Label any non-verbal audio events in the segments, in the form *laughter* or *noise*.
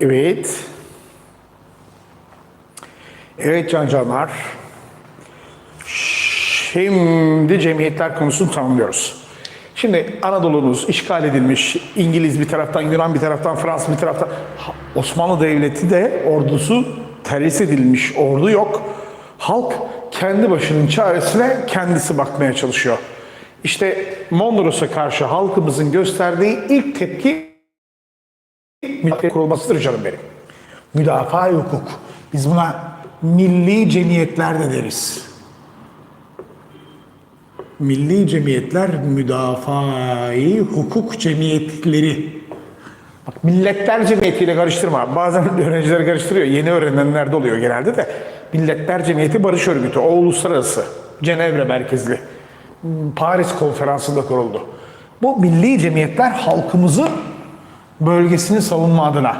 Evet. Evet Can Canlar. Şimdi cemiyetler konusunu tanımlıyoruz. Şimdi Anadolu'muz işgal edilmiş, İngiliz bir taraftan, Yunan bir taraftan, Fransız bir taraftan. Osmanlı Devleti de ordusu terhis edilmiş, ordu yok. Halk kendi başının çaresine kendisi bakmaya çalışıyor. İşte Mondros'a karşı halkımızın gösterdiği ilk tepki millet kurulmasıdır canım benim. Müdafaa hukuk. Biz buna milli cemiyetler de deriz. Milli cemiyetler müdafai hukuk cemiyetleri. Bak milletler cemiyetiyle karıştırma. Bazen *laughs* öğrenciler karıştırıyor. Yeni öğrenenler de oluyor genelde de. Milletler Cemiyeti Barış Örgütü. O uluslararası. Cenevre merkezli. Paris konferansında kuruldu. Bu milli cemiyetler halkımızı bölgesini savunma adına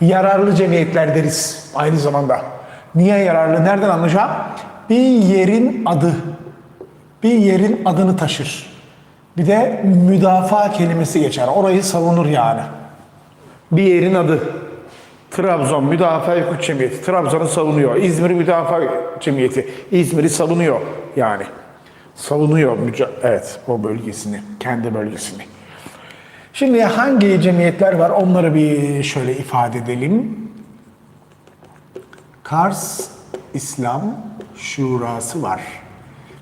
yararlı cemiyetler deriz aynı zamanda. Niye yararlı? Nereden anlayacağım? Bir yerin adı, bir yerin adını taşır. Bir de müdafaa kelimesi geçer. Orayı savunur yani. Bir yerin adı. Trabzon Müdafaa Hukuk Cemiyeti. Trabzon'u savunuyor. İzmir Müdafaa Cemiyeti. İzmir'i savunuyor yani. Savunuyor. Evet o bölgesini. Kendi bölgesini. Şimdi hangi cemiyetler var onları bir şöyle ifade edelim. Kars İslam Şurası var.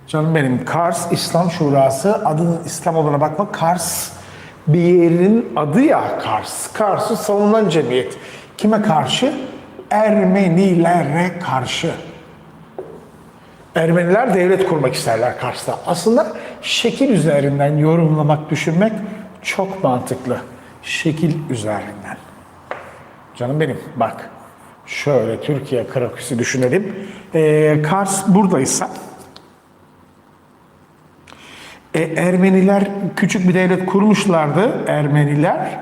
Canım benim Kars İslam Şurası adının İslam olduğuna bakma. Kars bir yerin adı ya Kars. Kars'ı savunan cemiyet. Kime karşı? Ermenilere karşı. Ermeniler devlet kurmak isterler Kars'ta. Aslında şekil üzerinden yorumlamak, düşünmek çok mantıklı. Şekil üzerinden. Canım benim bak. Şöyle Türkiye kraküsü düşünelim. Ee, Kars buradaysa e, Ermeniler küçük bir devlet kurmuşlardı Ermeniler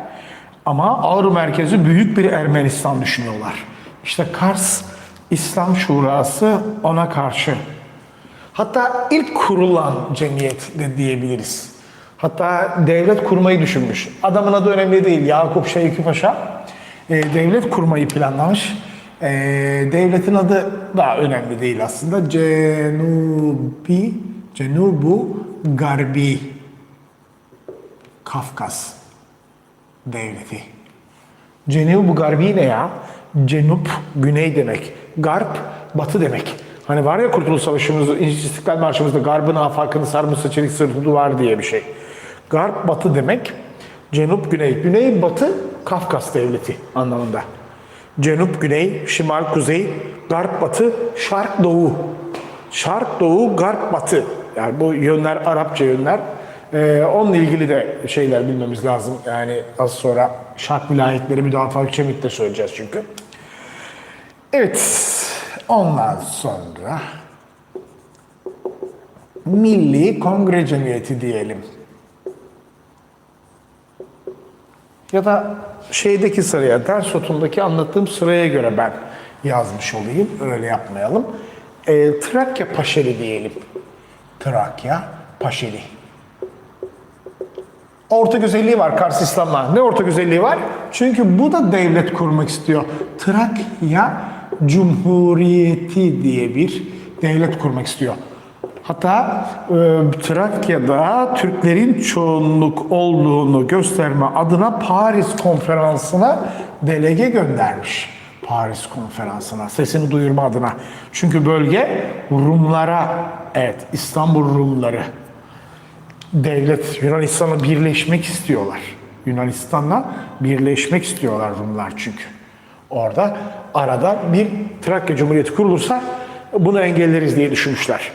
ama Ağrı merkezi büyük bir Ermenistan düşünüyorlar. İşte Kars İslam Şurası ona karşı. Hatta ilk kurulan cemiyet de diyebiliriz. Hatta devlet kurmayı düşünmüş. Adamın adı önemli değil. Yakup Şevki Paşa e, devlet kurmayı planlamış. E, devletin adı da önemli değil aslında. Cenubi, Cenubu Garbi Kafkas devleti. Cenubu Garbi ne ya? Cenup güney demek. Garp batı demek. Hani var ya Kurtuluş Savaşımızda, İstiklal Marşımızda Garbın afakını sarmışsa çelik sırtı duvar diye bir şey. Garp batı demek. Cenup güney. Güney batı Kafkas devleti anlamında. Cenup güney, şimal kuzey, garp batı, şark doğu. Şark doğu, garp batı. Yani bu yönler Arapça yönler. Ee, onunla ilgili de şeyler bilmemiz lazım. Yani az sonra şark vilayetleri müdafaa cemiyette söyleyeceğiz çünkü. Evet, ondan sonra Milli Kongre Cemiyeti diyelim. Ya da şeydeki sıraya, ders notundaki anlattığım sıraya göre ben yazmış olayım. Öyle yapmayalım. Ee, Trakya Paşeli diyelim. Trakya Paşeli. Orta güzelliği var Kars İslam'la. Ne orta güzelliği var? Çünkü bu da devlet kurmak istiyor. Trakya Cumhuriyeti diye bir devlet kurmak istiyor. Hatta e, Trakya'da Türklerin çoğunluk olduğunu gösterme adına Paris konferansına delege göndermiş. Paris konferansına sesini duyurma adına. Çünkü bölge Rumlara, evet İstanbul Rumları devlet Yunanistan'la birleşmek istiyorlar. Yunanistan'la birleşmek istiyorlar Rumlar çünkü. Orada arada bir Trakya Cumhuriyeti kurulursa bunu engelleriz diye düşünmüşler.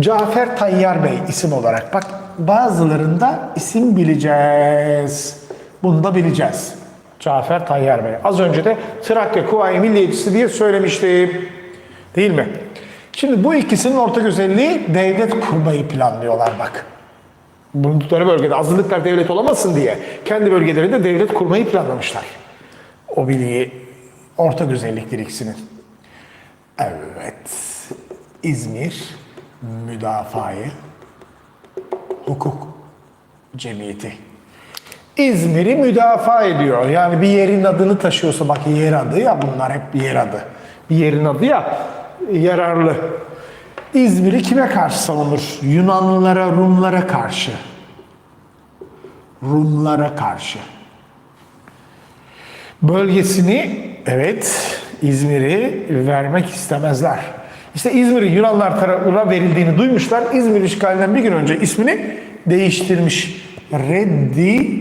Cafer Tayyar Bey isim olarak. Bak bazılarında isim bileceğiz. Bunu da bileceğiz. Cafer Tayyar Bey. Az önce de Trakya Kuvayi Milliyetçisi diye söylemiştim. Değil mi? Şimdi bu ikisinin ortak özelliği devlet kurmayı planlıyorlar bak bulundukları bölgede azınlıklar devlet olamasın diye kendi bölgelerinde devlet kurmayı planlamışlar. O bilgiyi ortak özellikleri ikisinin. Evet. İzmir Müdafaa-i Hukuk Cemiyeti. İzmir'i müdafaa ediyor. Yani bir yerin adını taşıyorsa bak yer adı ya bunlar hep yer adı. Bir yerin adı ya yararlı. İzmir'i kime karşı savunur? Yunanlılara, Rumlara karşı. Rumlara karşı. Bölgesini evet İzmir'i vermek istemezler. İşte İzmir'in Yunanlar tarafına verildiğini duymuşlar. İzmir işgalinden bir gün önce ismini değiştirmiş. Reddi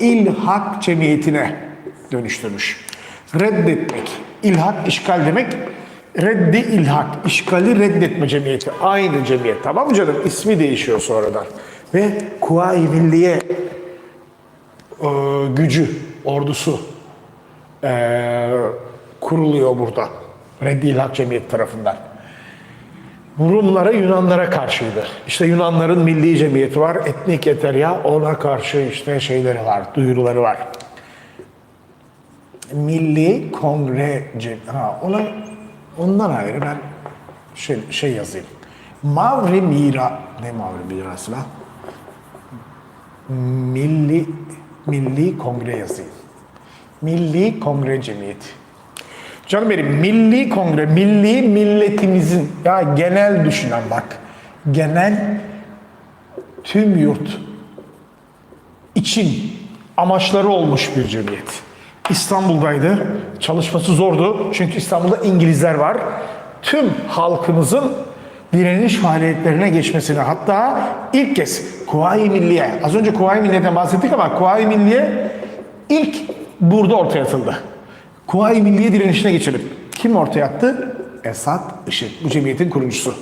İlhak Cemiyeti'ne dönüştürmüş. Reddetmek, ilhak, işgal demek. Reddi ilhak, işgali reddetme cemiyeti. Aynı cemiyet tamam mı canım? İsmi değişiyor sonradan. Ve Kuvayi Milliye e, gücü, ordusu e, kuruluyor burada. Reddi İlhak Cemiyeti tarafından. Rumlara, Yunanlara karşıydı. İşte Yunanların milli cemiyeti var, etnik eterya, ona karşı işte şeyleri var, duyuruları var. Milli Kongre Cemiyeti, ha ona, ondan ayrı ben şey, şey yazayım. Mavri Mira, ne Mavri Mirası lan? Milli, Milli Kongre yazayım. Milli Kongre Cemiyeti. Canım benim milli kongre, milli milletimizin ya genel düşünen bak. Genel tüm yurt için amaçları olmuş bir cemiyet. İstanbul'daydı. Çalışması zordu. Çünkü İstanbul'da İngilizler var. Tüm halkımızın direniş faaliyetlerine geçmesine hatta ilk kez Kuvayi Milliye, az önce Kuvayi Milliye'den bahsettik ama Kuvayi Milliye ilk burada ortaya atıldı. Kuvayi Milliye direnişine geçelim. Kim ortaya attı? Esat Işık, bu cemiyetin kurucusu.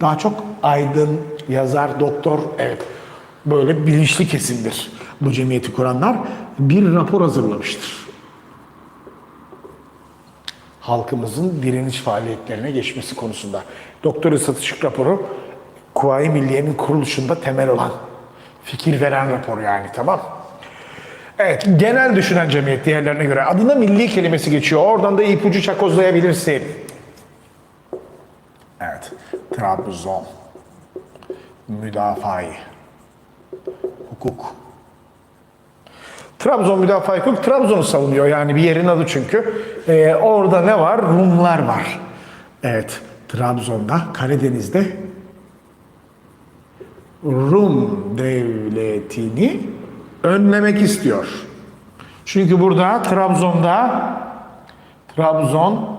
Daha çok aydın, yazar, doktor, evet böyle bilinçli kesimdir bu cemiyeti kuranlar. Bir rapor hazırlamıştır. Halkımızın direniş faaliyetlerine geçmesi konusunda. Doktor Esat Işık raporu Kuvayi Milliye'nin kuruluşunda temel olan fikir veren rapor yani tamam Evet, genel düşünen cemiyet diğerlerine göre. Adında milli kelimesi geçiyor. Oradan da ipucu çakozlayabilirsin. Evet, Trabzon. Müdafaa hukuk. Trabzon müdafaa hukuk, Trabzon'u savunuyor yani bir yerin adı çünkü. Ee, orada ne var? Rumlar var. Evet, Trabzon'da, Karadeniz'de Rum devletini önlemek istiyor. Çünkü burada Trabzon'da Trabzon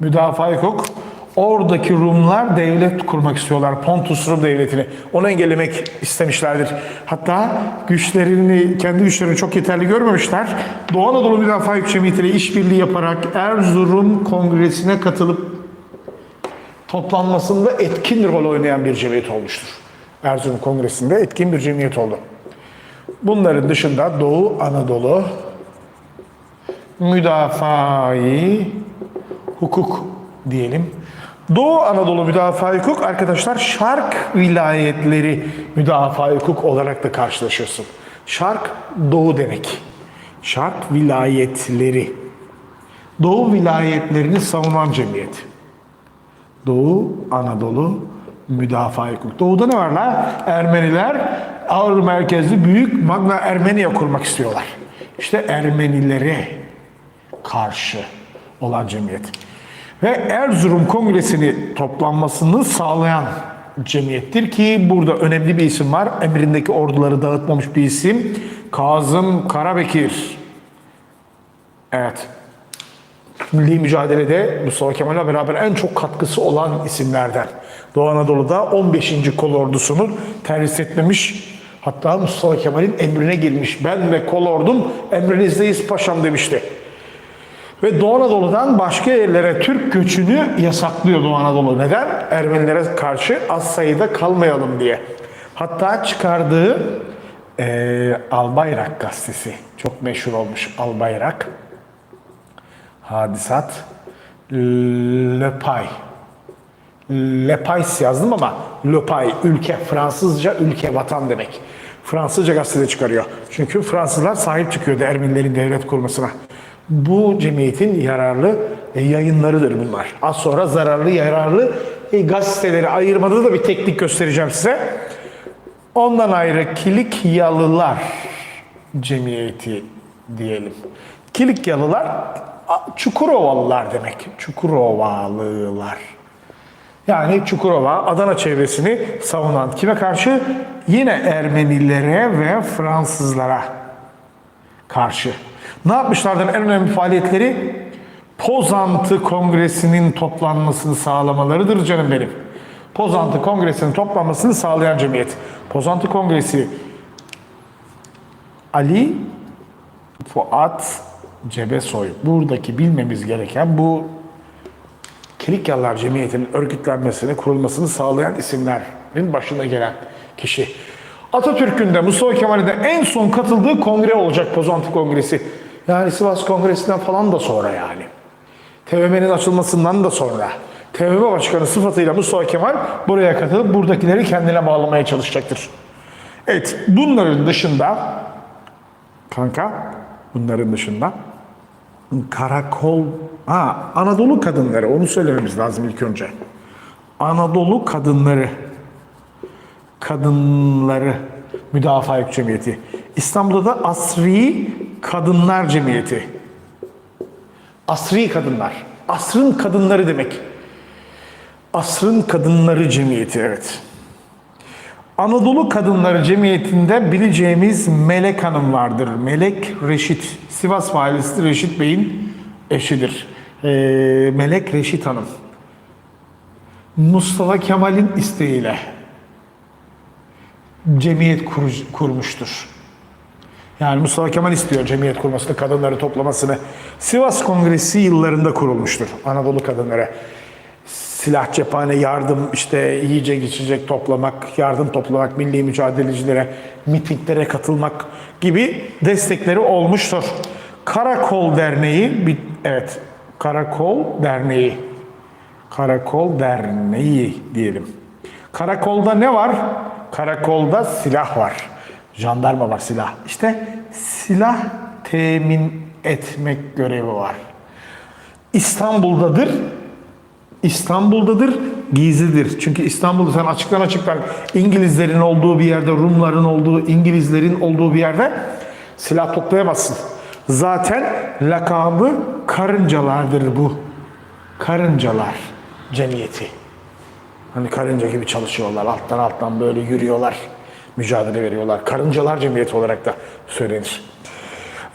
müdafaa hukuk oradaki Rumlar devlet kurmak istiyorlar. Pontus Rum devletini. Onu engellemek istemişlerdir. Hatta güçlerini, kendi güçlerini çok yeterli görmemişler. Doğu Anadolu Müdafaa Cemiyeti ile işbirliği yaparak Erzurum Kongresi'ne katılıp toplanmasında etkin rol oynayan bir cemiyet olmuştur. Erzurum Kongresi'nde etkin bir cemiyet oldu. Bunların dışında Doğu Anadolu müdafai hukuk diyelim. Doğu Anadolu müdafaa hukuk arkadaşlar şark vilayetleri müdafaa hukuk olarak da karşılaşıyorsun. Şark doğu demek. Şark vilayetleri. Doğu vilayetlerini savunan cemiyet. Doğu Anadolu müdafaa hukuk. Doğuda ne var la? Ermeniler ağır merkezli büyük Magna Ermeniya kurmak istiyorlar. İşte Ermenilere karşı olan cemiyet. Ve Erzurum Kongresi'ni toplanmasını sağlayan cemiyettir ki burada önemli bir isim var. Emrindeki orduları dağıtmamış bir isim. Kazım Karabekir. Evet. Milli mücadelede Mustafa Kemal'le beraber en çok katkısı olan isimlerden. Doğu Anadolu'da 15. kol ordusunu terhis etmemiş. Hatta Mustafa Kemal'in emrine girmiş. Ben ve kol ordum emrinizdeyiz paşam demişti. Ve Doğu Anadolu'dan başka yerlere Türk göçünü yasaklıyor Doğu Anadolu. Neden? Ermenilere karşı az sayıda kalmayalım diye. Hatta çıkardığı eee Albayrak gazetesi. Çok meşhur olmuş Albayrak. Hadisat. Lepay. Lepais yazdım ama Lepay ülke, Fransızca ülke, vatan demek. Fransızca gazetede çıkarıyor. Çünkü Fransızlar sahip çıkıyordu Ermenilerin devlet kurmasına. Bu cemiyetin yararlı e, yayınlarıdır bunlar. Az sonra zararlı, yararlı e, gazeteleri ayırmada da bir teknik göstereceğim size. Ondan ayrı Kilikyalılar Cemiyeti diyelim. Kilikyalılar Çukurovalılar demek. Çukurovalılar. Yani Çukurova, Adana çevresini savunan kime karşı? Yine Ermenilere ve Fransızlara karşı. Ne yapmışlardır en önemli faaliyetleri? Pozantı Kongresi'nin toplanmasını sağlamalarıdır canım benim. Pozantı Kongresi'nin toplanmasını sağlayan cemiyet. Pozantı Kongresi Ali Fuat Cebesoy. Buradaki bilmemiz gereken bu Kilikyalılar Cemiyeti'nin örgütlenmesini, kurulmasını sağlayan isimlerin başında gelen kişi. Atatürk'ün de Mustafa Kemal'in de en son katıldığı kongre olacak Pozantı Kongresi. Yani Sivas Kongresi'nden falan da sonra yani. TBMM'nin açılmasından da sonra. TBMM Başkanı sıfatıyla Mustafa Kemal buraya katılıp buradakileri kendine bağlamaya çalışacaktır. Evet, bunların dışında kanka, bunların dışında karakol, ha Anadolu kadınları, onu söylememiz lazım ilk önce. Anadolu kadınları, kadınları müdafaa cemiyeti. İstanbul'da da Asri Kadınlar Cemiyeti. Asri kadınlar. Asrın kadınları demek. Asrın Kadınları Cemiyeti, evet. Anadolu Kadınları Cemiyeti'nde bileceğimiz Melek Hanım vardır. Melek Reşit. Sivas valisi Reşit Bey'in eşidir. Ee, Melek Reşit Hanım. Mustafa Kemal'in isteğiyle cemiyet kurucu- kurmuştur. Yani Mustafa Kemal istiyor cemiyet kurmasını, kadınları toplamasını. Sivas Kongresi yıllarında kurulmuştur Anadolu kadınları. Silah, cephane, yardım, işte yiyecek, içecek toplamak, yardım toplamak, milli mücadelecilere, mitinglere katılmak gibi destekleri olmuştur. Karakol Derneği, bir- evet, Karakol Derneği, Karakol Derneği diyelim. Karakolda ne var? Karakolda silah var. Jandarma var silah. İşte silah temin etmek görevi var. İstanbul'dadır. İstanbul'dadır, gizlidir. Çünkü İstanbul'da sen açıktan açıktan İngilizlerin olduğu bir yerde, Rumların olduğu, İngilizlerin olduğu bir yerde silah toplayamazsın. Zaten lakabı karıncalardır bu. Karıncalar cemiyeti. Hani karınca gibi çalışıyorlar. Alttan alttan böyle yürüyorlar. Mücadele veriyorlar. Karıncalar cemiyeti olarak da söylenir.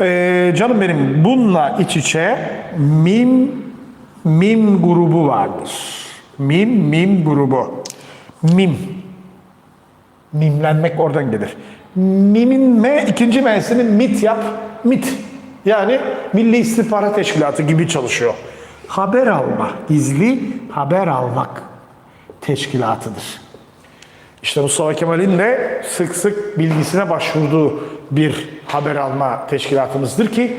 Ee, canım benim bununla iç içe mim mim grubu vardır. Mim mim grubu. Mim. Mimlenmek oradan gelir. Mimin M ikinci M'sini mit yap. Mit. Yani Milli İstihbarat Teşkilatı gibi çalışıyor. Haber alma, gizli haber almak teşkilatıdır. İşte Mustafa Kemal'in de sık sık bilgisine başvurduğu bir haber alma teşkilatımızdır ki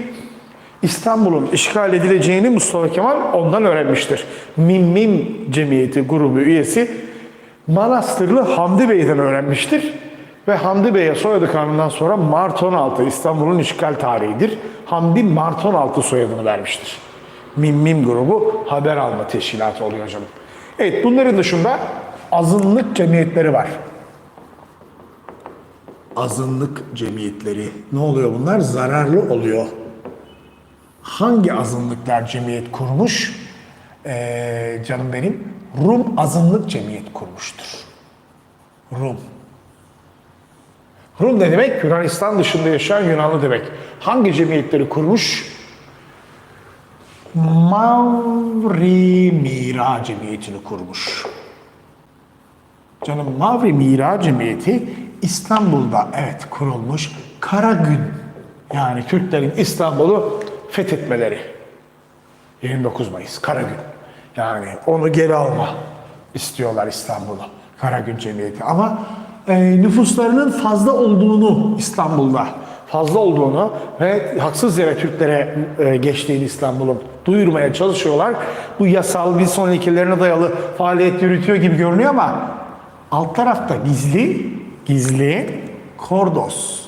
İstanbul'un işgal edileceğini Mustafa Kemal ondan öğrenmiştir. Mim Mim Cemiyeti grubu üyesi Manastırlı Hamdi Bey'den öğrenmiştir. Ve Hamdi Bey'e soyadı kanundan sonra Mart 16 İstanbul'un işgal tarihidir. Hamdi Mart 16 soyadını vermiştir. Mim Mim grubu haber alma teşkilatı oluyor canım. Evet bunların dışında azınlık cemiyetleri var. Azınlık cemiyetleri. Ne oluyor bunlar? Zararlı oluyor. Hangi azınlıklar cemiyet kurmuş? Ee, canım benim. Rum azınlık cemiyet kurmuştur. Rum. Rum ne demek? Yunanistan dışında yaşayan Yunanlı demek. Hangi cemiyetleri kurmuş? Mavri Mira Cemiyeti'ni kurmuş. Canım Mavri Mira Cemiyeti İstanbul'da evet kurulmuş Karagün yani Türklerin İstanbul'u fethetmeleri. 29 Mayıs Karagün. Yani onu geri alma istiyorlar İstanbul'u. Karagün Cemiyeti. Ama e, nüfuslarının fazla olduğunu İstanbul'da fazla olduğunu ve haksız yere Türklere e, geçtiğini İstanbul'un duyurmaya çalışıyorlar. Bu yasal bir son ilkelerine dayalı faaliyet yürütüyor gibi görünüyor ama alt tarafta gizli gizli Kordos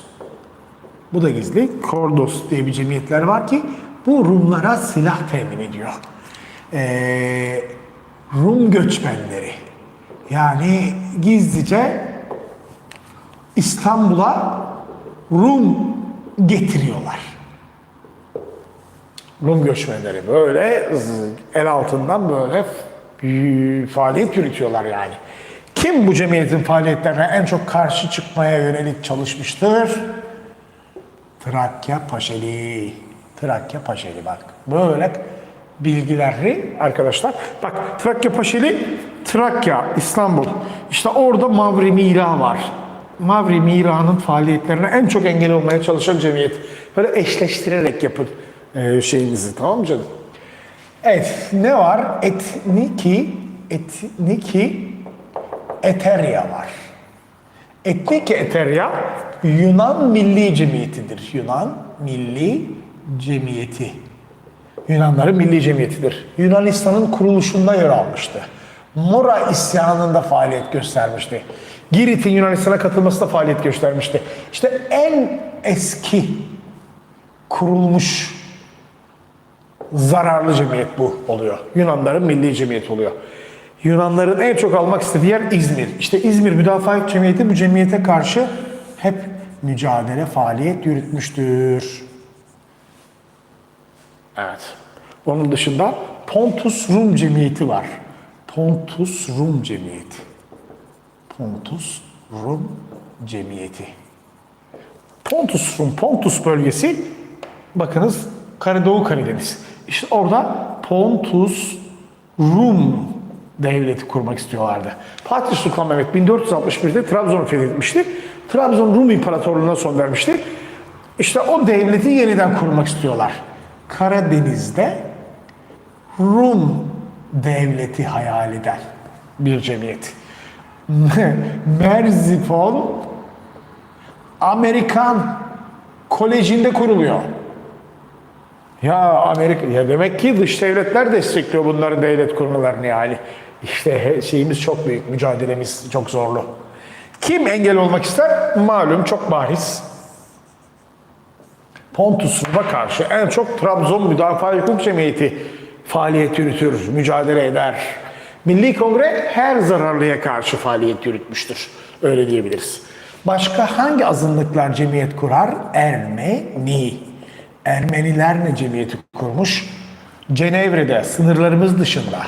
bu da gizli. Kordos diye bir cemiyetler var ki bu Rumlara silah temin ediyor. Ee, Rum göçmenleri. Yani gizlice İstanbul'a Rum getiriyorlar. Rum göçmenleri böyle el altından böyle faaliyet yürütüyorlar yani. Kim bu cemiyetin faaliyetlerine en çok karşı çıkmaya yönelik çalışmıştır? Trakya Paşeli. Trakya Paşeli bak. Böyle bilgileri arkadaşlar. Bak Trakya Paşeli, Trakya, İstanbul. İşte orada Mavri Mira var. Mavri Mira'nın faaliyetlerine en çok engel olmaya çalışan cemiyet. Böyle eşleştirerek yapın e, şeyinizi tamam mı canım? Evet ne var? Etniki, etniki Eterya var. Etnik Eterya Yunan Milli Cemiyeti'dir. Yunan Milli Cemiyeti. Yunanların milli cemiyetidir. Yunanistan'ın kuruluşunda yer almıştı. Mora isyanında faaliyet göstermişti. Girit'in Yunanistan'a katılmasında faaliyet göstermişti. İşte en eski kurulmuş zararlı cemiyet bu oluyor. Yunanların milli cemiyeti oluyor. Yunanların en çok almak istediği yer İzmir. İşte İzmir Müdafaa Cemiyeti bu cemiyete karşı hep mücadele, faaliyet yürütmüştür. Evet. Onun dışında Pontus Rum Cemiyeti var. Pontus Rum Cemiyeti. Pontus Rum Cemiyeti. Pontus Rum, Pontus bölgesi bakınız Karadoğu Karadeniz. İşte orada Pontus Rum devleti kurmak istiyorlardı. Fatih Sultan Mehmet 1461'de Trabzon'u fethetmişti. Trabzon Rum İmparatorluğu'na son vermişti. İşte o devleti yeniden kurmak istiyorlar. Karadeniz'de Rum devleti hayal eden bir cemiyet. *laughs* Merzifon Amerikan Koleji'nde kuruluyor. Ya Amerika ya demek ki dış devletler destekliyor bunların devlet kurmalarını yani. İşte şeyimiz çok büyük, mücadelemiz çok zorlu. Kim engel olmak ister? Malum çok bariz. Pontus karşı en çok Trabzon Müdafaa Hukuk Cemiyeti faaliyet yürütür, mücadele eder. Milli Kongre her zararlıya karşı faaliyet yürütmüştür. Öyle diyebiliriz. Başka hangi azınlıklar cemiyet kurar? Ermeni. Ermeniler ne cemiyeti kurmuş? Cenevre'de sınırlarımız dışında.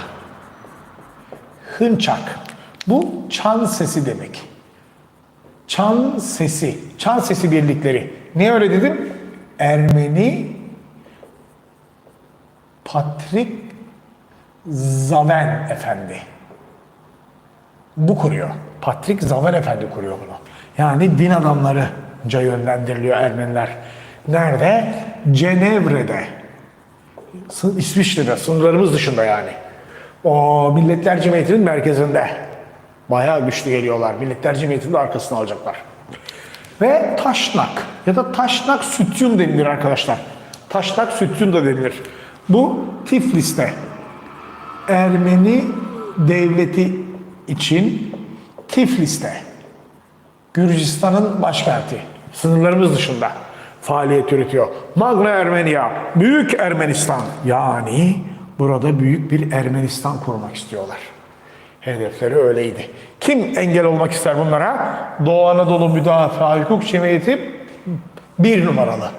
Hınçak. Bu çan sesi demek. Çan sesi, çan sesi birlikleri. Niye öyle dedim? Ermeni Patrik Zaven Efendi. Bu kuruyor. Patrik Zaven Efendi kuruyor bunu. Yani din adamlarıca yönlendiriliyor Ermeniler. Nerede? Cenevre'de. İsviçre'de, sınırlarımız dışında yani. O Milletler Cemiyeti'nin merkezinde. Bayağı güçlü geliyorlar. Milletler Cemiyeti'nin de arkasına alacaklar. Ve taşnak ya da taşnak sütyun denilir arkadaşlar. Taşnak sütyun da denilir. Bu Tiflis'te Ermeni devleti için Tiflis'te Gürcistan'ın başkenti sınırlarımız dışında faaliyet yürütüyor. Magna Ermenia, Büyük Ermenistan yani burada büyük bir Ermenistan kurmak istiyorlar. Hedefleri öyleydi. Kim engel olmak ister bunlara? Doğu Anadolu Müdafaa Hukuk Cemiyeti bir numaralı.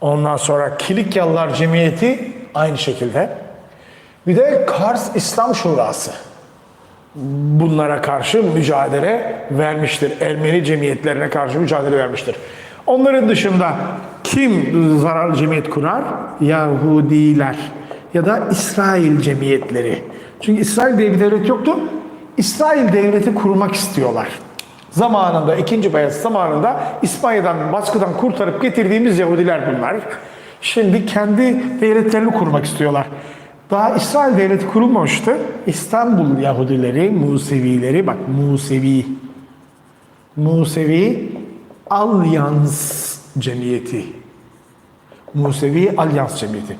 Ondan sonra Kilikyalılar Cemiyeti aynı şekilde. Bir de Kars İslam Şurası bunlara karşı mücadele vermiştir. Ermeni cemiyetlerine karşı mücadele vermiştir. Onların dışında kim zararlı cemiyet kurar? Yahudiler ya da İsrail cemiyetleri. Çünkü İsrail diye bir devlet yoktu. İsrail devleti kurmak istiyorlar. Zamanında, ikinci Beyaz zamanında İspanya'dan, baskıdan kurtarıp getirdiğimiz Yahudiler bunlar. Şimdi kendi devletlerini kurmak istiyorlar. Daha İsrail devleti kurulmamıştı. İstanbul Yahudileri, Musevileri, bak Musevi, Musevi Alyans Cemiyeti. Musevi Alyans Cemiyeti.